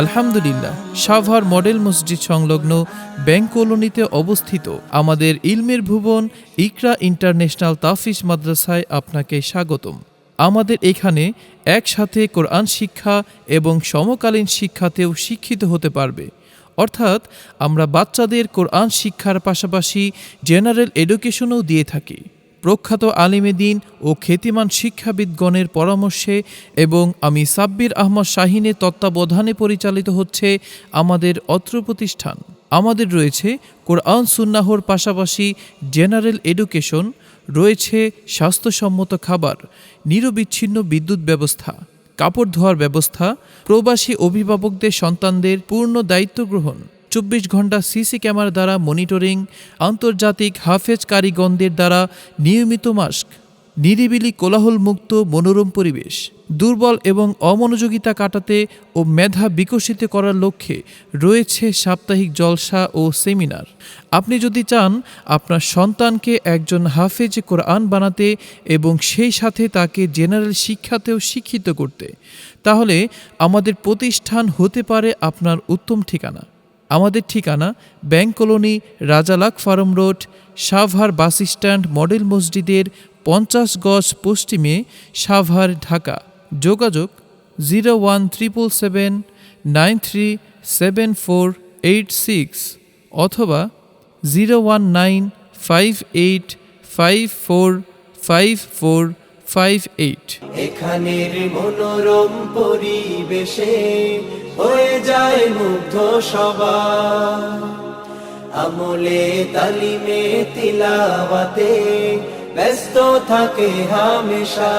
আলহামদুলিল্লাহ, সাভার মডেল মসজিদ সংলগ্ন ব্যাংক কলোনিতে অবস্থিত আমাদের ইলমের ভুবন ইকরা ইন্টারন্যাশনাল তাফিজ মাদ্রাসায় আপনাকে স্বাগতম। আমাদের এখানে একসাথে কোরআন শিক্ষা এবং সমকালীন শিক্ষাতেও শিক্ষিত হতে পারবে। অর্থাৎ আমরা বাচ্চাদের কোরআন শিক্ষার পাশাপাশি জেনারেল এডুকেশনও দিয়ে থাকি। প্রখ্যাত আলিমেদিন ও খ্যাতিমান শিক্ষাবিদগণের পরামর্শে এবং আমি সাব্বির আহমদ শাহিনের তত্ত্বাবধানে পরিচালিত হচ্ছে আমাদের অত্র প্রতিষ্ঠান। আমাদের রয়েছে কোরআন সুন্নাহর পাশাপাশি জেনারেল এডুকেশন, রয়েছে স্বাস্থ্যসম্মত খাবার, নিরবিচ্ছিন্ন বিদ্যুৎ ব্যবস্থা, কাপড় ধোয়ার ব্যবস্থা, প্রবাসী অভিভাবকদের সন্তানদের পূর্ণ দায়িত্ব গ্রহণ। চব্বিশ ঘণ্টা সিসি ক্যামেরা দ্বারা মনিটরিং, আন্তর্জাতিক হাফেজ কারিগণদের দ্বারা নিয়মিত মাস্ক, নিরিবিলি কোলাহলমুক্ত মনোরম পরিবেশ, দুর্বল এবং অমনোযোগিতা কাটাতে ও মেধা বিকশিত করার লক্ষ্যে রয়েছে সাপ্তাহিক জলসা ও সেমিনার। আপনি যদি চান আপনার সন্তানকে একজন হাফেজ কোরআন বানাতে এবং সেই সাথে তাকে জেনারেল শিক্ষাতেও শিক্ষিত করতে, তাহলে আমাদের প্রতিষ্ঠান হতে পারে আপনার উত্তম ঠিকানা। আমাদের ঠিকানা bank colony রাজালাক farm road, Savar bus stand, model মসজিদের পঞ্চাশ গজ পশ্চিমে সাভার, ঢাকা। যোগাযোগ zero one triple seven nine three seven four eight six অথবা zero one nine five eight five four five four five eight. এখানের মনোরম পরিবেশে হয়ে যায় মুগ্ধ সবার। আমলে তালিমে তিলাওয়াতে ব্যস্ত থাকে হামেশা।